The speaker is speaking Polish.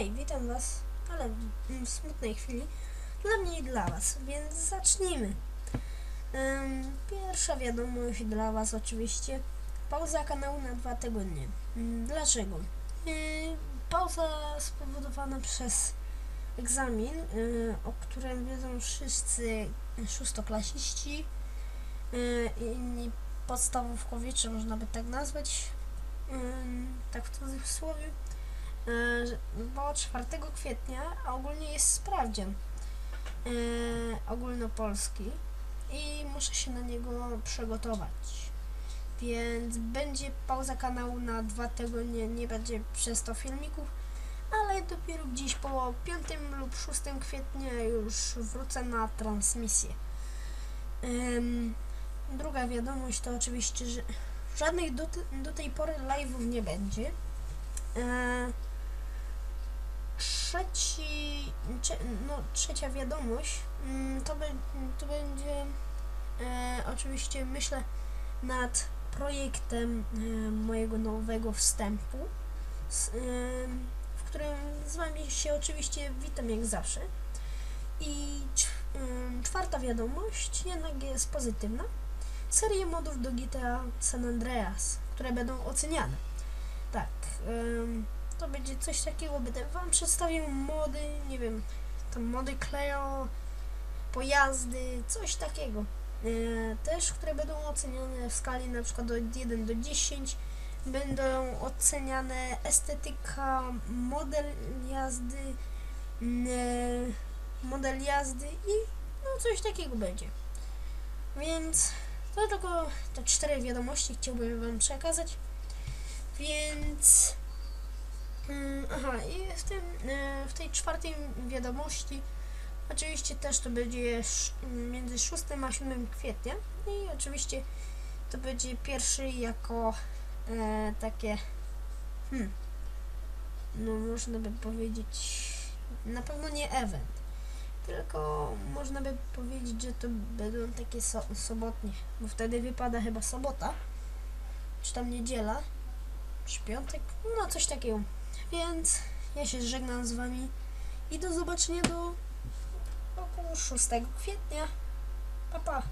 Hej, witam Was, ale w smutnej chwili. Dla mnie i dla Was, więc zacznijmy. Pierwsza wiadomość dla Was oczywiście. Pauza kanału na dwa tygodnie. Ym, dlaczego? Yy, pauza spowodowana przez egzamin, yy, o którym wiedzą wszyscy szóstoklasiści i inni podstawówkowicze, można by tak nazwać. Tak w cudzysłowie. Bo 4 kwietnia ogólnie jest sprawdzian e, ogólnopolski i muszę się na niego przygotować. Więc będzie pauza kanału na dwa tygodnie, nie będzie przez to filmików, ale dopiero gdzieś po 5 lub 6 kwietnia już wrócę na transmisję. Druga wiadomość to oczywiście, że żadnych do, do tej pory live'ów nie będzie. E, trzeci, no, trzecia wiadomość mm, to, be, to będzie e, oczywiście myślę nad projektem e, mojego nowego wstępu, z, e, w którym z Wami się oczywiście witam jak zawsze. I em, czwarta wiadomość jednak jest pozytywna. Serie modów do GTA San Andreas, które będą oceniane. Tak, em, to będzie coś takiego, będę wam przedstawił mody, nie wiem, tam mody Cleo, pojazdy, coś takiego. E, też, które będą oceniane w skali na przykład od 1 do 10. Będą oceniane estetyka, model jazdy, mm, e, model jazdy i no coś takiego będzie. Więc to tylko te cztery wiadomości chciałbym wam przekazać. Więc Aha, i w, tym, e, w tej czwartej wiadomości. Oczywiście też to będzie między 6 a 7 kwietnia. I oczywiście to będzie pierwszy jako e, takie hmm, no można by powiedzieć na pewno nie event. Tylko można by powiedzieć, że to będą takie so, sobotnie, bo wtedy wypada chyba sobota czy tam niedziela czy piątek, no coś takiego więc ja się żegnam z wami i do zobaczenia do około 6 kwietnia. Pa pa.